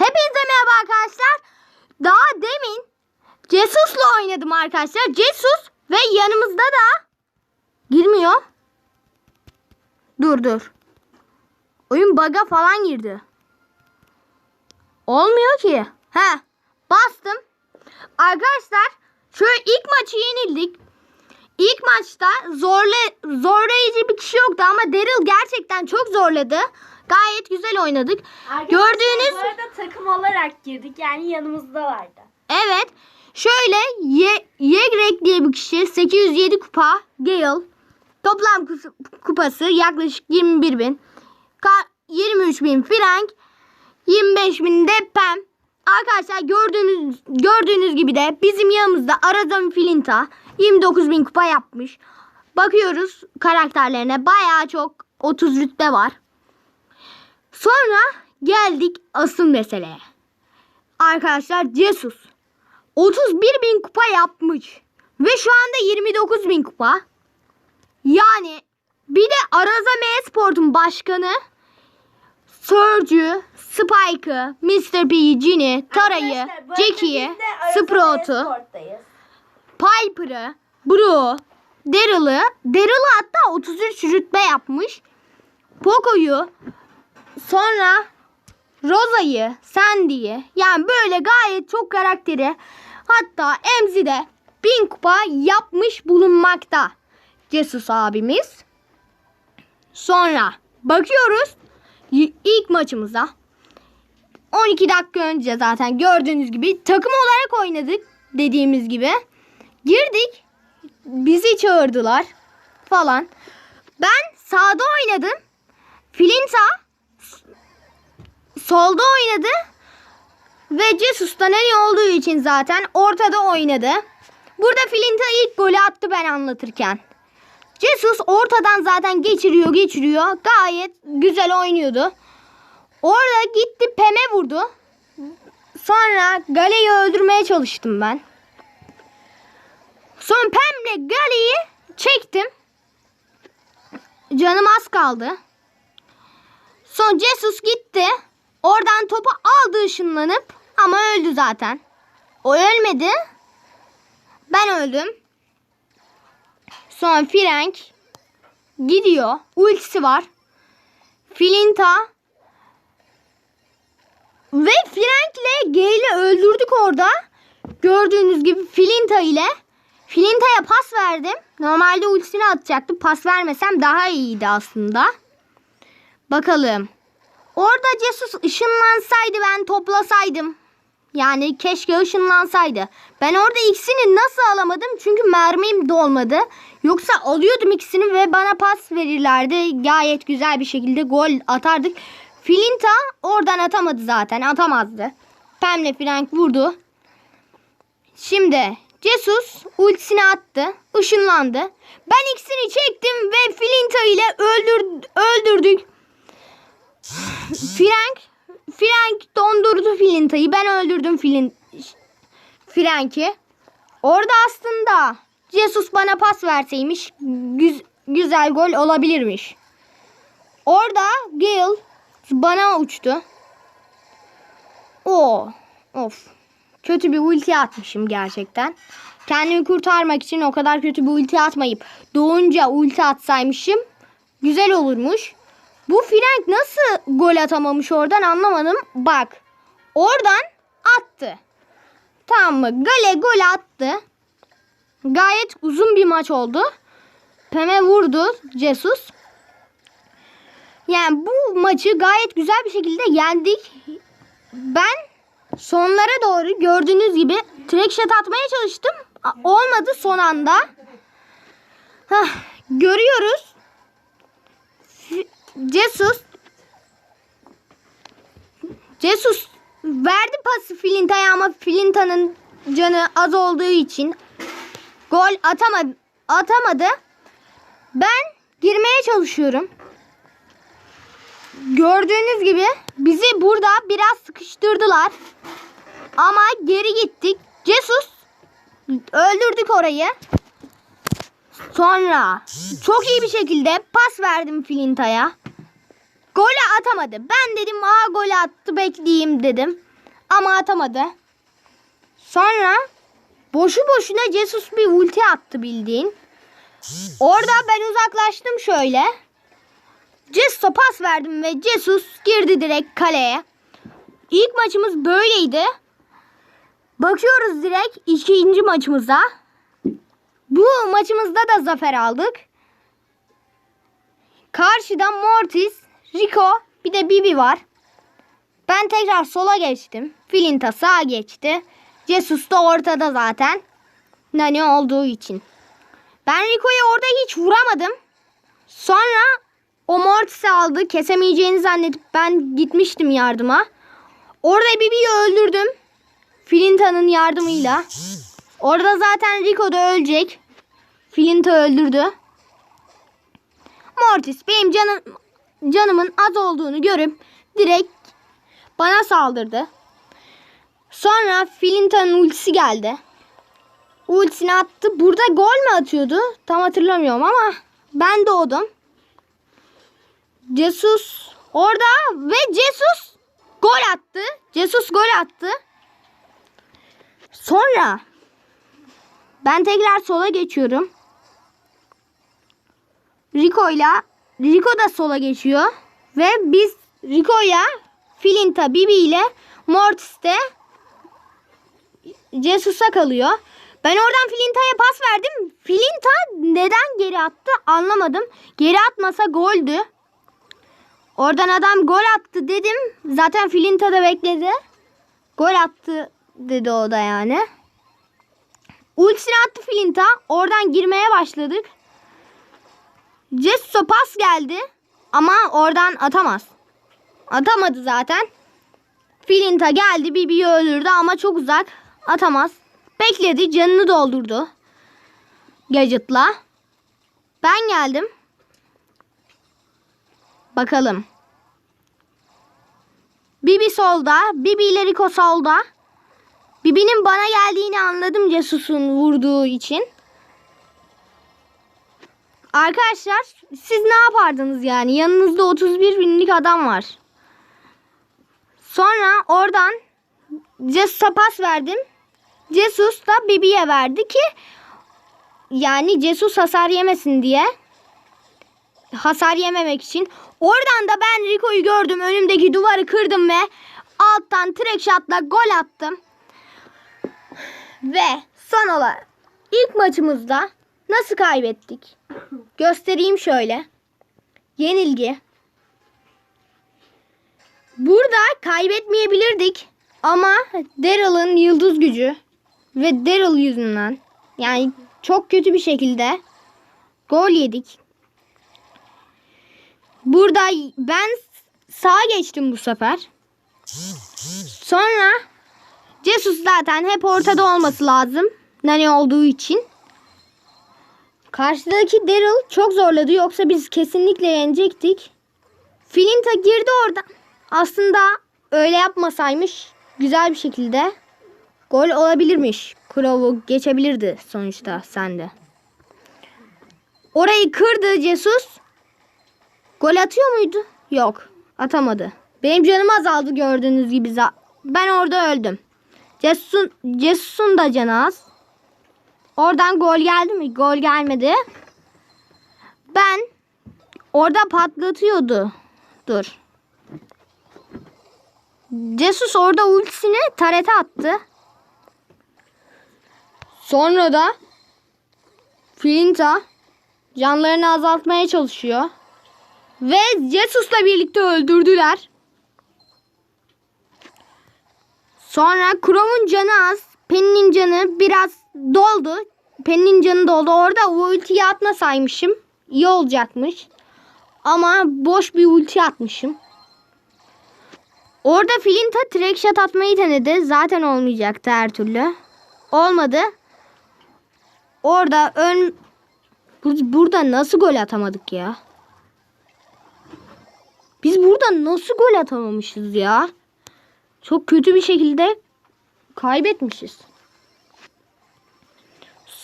Hepinize merhaba arkadaşlar. Daha demin Cesus'la oynadım arkadaşlar. Cesus ve yanımızda da girmiyor. Dur dur. Oyun bug'a falan girdi. Olmuyor ki. He. Bastım. Arkadaşlar şöyle ilk maçı yenildik. İlk maçta zorla, zorlayıcı bir kişi yoktu ama Daryl gerçekten çok zorladı. Gayet güzel oynadık. Gördüğünüz Bu arada takım olarak girdik yani yanımızdalardı. Evet. Şöyle Ye Yegrek diye bir kişi 807 kupa Gale. Toplam kupası yaklaşık 21 bin. Ka- 23 bin Frank. 25 bin de Pam. Arkadaşlar gördüğünüz gördüğünüz gibi de bizim yanımızda Arazon Filinta 29 bin kupa yapmış. Bakıyoruz karakterlerine bayağı çok 30 rütbe var. Sonra geldik asıl meseleye. Arkadaşlar Jesus 31 bin kupa yapmış. Ve şu anda 29 bin kupa. Yani bir de Arazam Esport'un başkanı Surge'ü, Spike'ı, Mr. P'yi, Ginny, Tara'yı, Jackie'yi, Sprout'u. Piper'ı, Bru, Daryl'ı, Daryl'ı hatta 33 rütbe yapmış. Poco'yu, sonra Rosa'yı, Sandy'yi yani böyle gayet çok karakteri hatta Emzi de 1000 kupa yapmış bulunmakta. Jesus abimiz. Sonra bakıyoruz ilk maçımıza. 12 dakika önce zaten gördüğünüz gibi takım olarak oynadık dediğimiz gibi. Girdik. Bizi çağırdılar falan. Ben sağda oynadım. Filinta solda oynadı. Ve Jesus da ne olduğu için zaten ortada oynadı. Burada Filinta ilk golü attı ben anlatırken. Jesus ortadan zaten geçiriyor geçiriyor. Gayet güzel oynuyordu. Orada gitti Pem'e vurdu. Sonra Gale'yi öldürmeye çalıştım ben. Son Pem'le Gale'yi çektim. Canım az kaldı. Son Jesus gitti. Oradan topu aldı ışınlanıp ama öldü zaten. O ölmedi. Ben öldüm. Sonra Frank gidiyor. Ultisi var. Filinta ve Frank'le Gale'i öldürdük orada. Gördüğünüz gibi Filinta ile Filinta'ya pas verdim. Normalde ultisini atacaktım. Pas vermesem daha iyiydi aslında. Bakalım. Orada Jesus ışınlansaydı ben toplasaydım. Yani keşke ışınlansaydı. Ben orada ikisini nasıl alamadım? Çünkü mermim dolmadı. Yoksa alıyordum ikisini ve bana pas verirlerdi. Gayet güzel bir şekilde gol atardık. Filinta oradan atamadı zaten. Atamazdı. Pem'le Frank vurdu. Şimdi Jesus ultisini attı. Işınlandı. Ben ikisini çektim ve Filinta ile öldür, öldürdük. Frank Frank dondurdu Filinta'yı. Ben öldürdüm Filin Frank'i. Orada aslında Jesus bana pas verseymiş güz- güzel gol olabilirmiş. Orada Gale bana uçtu. O of. Kötü bir ulti atmışım gerçekten. Kendimi kurtarmak için o kadar kötü bir ulti atmayıp doğunca ulti atsaymışım güzel olurmuş. Bu Frank nasıl gol atamamış oradan anlamadım. Bak. Oradan attı. Tamam mı? Gale gol attı. Gayet uzun bir maç oldu. Peme vurdu Jesus. Yani bu maçı gayet güzel bir şekilde yendik. Ben sonlara doğru gördüğünüz gibi trickshot atmaya çalıştım. Olmadı son anda. Hah, görüyoruz. Jesus Jesus verdi pası Filinta'ya ama Filinta'nın canı az olduğu için gol atamadı. atamadı. Ben girmeye çalışıyorum. Gördüğünüz gibi bizi burada biraz sıkıştırdılar. Ama geri gittik. Jesus öldürdük orayı. Sonra çok iyi bir şekilde pas verdim Filinta'ya. Golü atamadı. Ben dedim aa golü attı bekleyeyim dedim. Ama atamadı. Sonra boşu boşuna Jesus bir ulti attı bildiğin. Orada ben uzaklaştım şöyle. Jesus'a pas verdim ve Jesus girdi direkt kaleye. İlk maçımız böyleydi. Bakıyoruz direkt ikinci maçımıza. Bu maçımızda da zafer aldık. Karşıda Mortis, Rico bir de Bibi var. Ben tekrar sola geçtim. Filinta sağa geçti. Jesus da ortada zaten. Nani olduğu için. Ben Rico'yu orada hiç vuramadım. Sonra o Mortis'i aldı. Kesemeyeceğini zannedip ben gitmiştim yardıma. Orada Bibi'yi öldürdüm. Filinta'nın yardımıyla. Orada zaten Rico da ölecek. Filinta öldürdü. Mortis benim canım canımın az olduğunu görüp direkt bana saldırdı. Sonra Filinta'nın ultisi geldi. Ultisini attı. Burada gol mü atıyordu? Tam hatırlamıyorum ama ben doğdum. Jesus orada ve Jesus gol attı. Jesus gol attı. Sonra ben tekrar sola geçiyorum. Rico'yla Rico da sola geçiyor ve biz Rico'ya Filinta, Bibi ile Mortis de Jesus'a kalıyor. Ben oradan Filinta'ya pas verdim. Filinta neden geri attı anlamadım. Geri atmasa goldü. Oradan adam gol attı dedim. Zaten Filinta da bekledi. Gol attı dedi o da yani. Ultisini attı Filinta. Oradan girmeye başladık. Jesus'a pas geldi. Ama oradan atamaz. Atamadı zaten. Filinta geldi Bibi'yi öldürdü ama çok uzak. Atamaz. Bekledi canını doldurdu. Gadget'la. Ben geldim. Bakalım. Bibi solda. Bibi ile Rico solda. Bibi'nin bana geldiğini anladım Cesus'un vurduğu için. Arkadaşlar siz ne yapardınız yani? Yanınızda 31 binlik adam var. Sonra oradan Jesus'a pas verdim. Jesus da Bibi'ye verdi ki yani Jesus hasar yemesin diye. Hasar yememek için. Oradan da ben Rico'yu gördüm. Önümdeki duvarı kırdım ve alttan trick shot'la gol attım. Ve son olarak ilk maçımızda nasıl kaybettik? Göstereyim şöyle. Yenilgi. Burada kaybetmeyebilirdik. Ama Daryl'ın yıldız gücü ve Daryl yüzünden yani çok kötü bir şekilde gol yedik. Burada ben sağa geçtim bu sefer. Sonra Jesus zaten hep ortada olması lazım. Nani olduğu için. Karşıdaki Daryl çok zorladı. Yoksa biz kesinlikle yenecektik. Filinta girdi orada. Aslında öyle yapmasaymış güzel bir şekilde gol olabilirmiş. Crow'u geçebilirdi sonuçta sende. Orayı kırdı Jesus. Gol atıyor muydu? Yok. Atamadı. Benim canım azaldı gördüğünüz gibi. Ben orada öldüm. Jesus'un Jesus'un da canı az. Oradan gol geldi mi? Gol gelmedi. Ben orada patlatıyordu. Dur. Jesus orada ultisini tarete attı. Sonra da Filinta canlarını azaltmaya çalışıyor. Ve Jesus'la birlikte öldürdüler. Sonra Crow'un canı az. Penny'nin canı biraz doldu. Penny'nin canı doldu. Orada o ultiyi atmasaymışım. iyi olacakmış. Ama boş bir ulti atmışım. Orada Filinta trick shot atmayı denedi. Zaten olmayacaktı her türlü. Olmadı. Orada ön... Biz burada nasıl gol atamadık ya? Biz burada nasıl gol atamamışız ya? Çok kötü bir şekilde kaybetmişiz.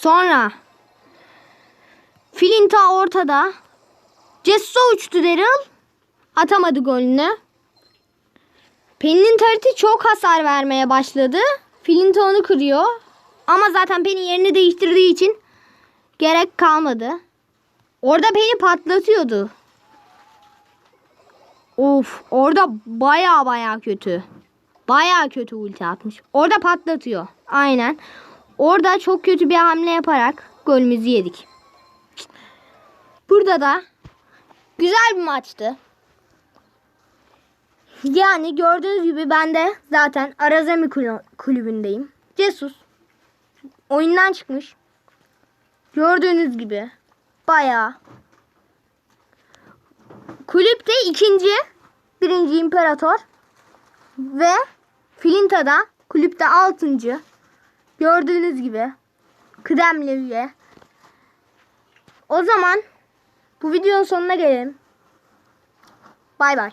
Sonra Filinta ortada. Cesso uçtu Daryl. Atamadı golünü. Penny'nin tariti çok hasar vermeye başladı. Filinta onu kırıyor. Ama zaten Penny yerini değiştirdiği için gerek kalmadı. Orada Penny patlatıyordu. Of orada baya baya kötü. Baya kötü ulti atmış. Orada patlatıyor. Aynen. Orada çok kötü bir hamle yaparak golümüzü yedik. Burada da güzel bir maçtı. Yani gördüğünüz gibi ben de zaten Arazami kulü- kulübündeyim. Cesus. Oyundan çıkmış. Gördüğünüz gibi bayağı. Kulüpte ikinci, birinci imparator ve Filinta'da kulüpte altıncı. Gördüğünüz gibi kıdemli. O zaman bu videonun sonuna gelelim. Bay bay.